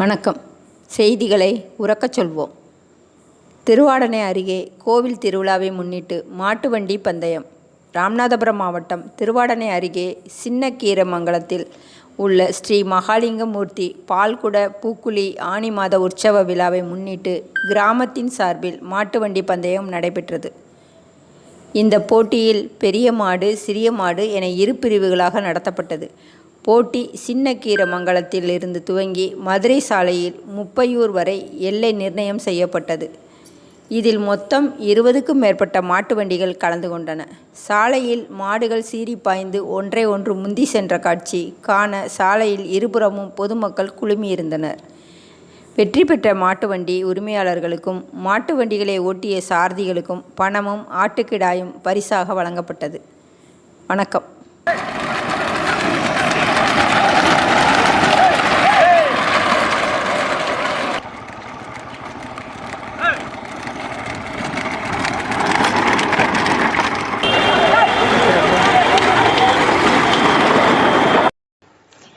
வணக்கம். செய்திகளை உறக்கச் சொல்வோம். திருவாடனை அருகே கோவில் திருவிழாவை முன்னிட்டு மாட்டு வண்டி பந்தயம். ராமநாதபுரம் மாவட்டம் திருவாடனை அருகே சின்னக்கீரமங்கலத்தில் உள்ள ஸ்ரீ மகாலிங்கமூர்த்தி பால்குட பூக்குழி ஆனி மாத உற்சவ விழாவை முன்னிட்டு கிராமத்தின் சார்பில் மாட்டு வண்டி பந்தயம் நடைபெற்றது. இந்த போட்டியில் பெரிய மாடு சிறிய மாடு என இரு பிரிவுகளாக நடத்தப்பட்டது. போட்டி சின்னக்கீரமங்கலத்தில் இருந்து துவங்கி மதுரை சாலையில் முப்பையூர் வரை எல்லை நிர்ணயம் செய்யப்பட்டது. இதில் மொத்தம் இருபதுக்கும் மேற்பட்ட மாட்டு வண்டிகள் கலந்து கொண்டன. சாலையில் மாடுகள் சீறி பாய்ந்து ஒன்றை ஒன்று முந்தி சென்ற காட்சி காண சாலையில் இருபுறமும் பொதுமக்கள் குழுமியிருந்தனர். வெற்றி பெற்ற மாட்டு வண்டி உரிமையாளர்களுக்கும் மாட்டு வண்டிகளை ஓட்டிய சாரதிகளுக்கும் பணமும் ஆட்டுக்கிடாயும் பரிசாக வழங்கப்பட்டது. வணக்கம்.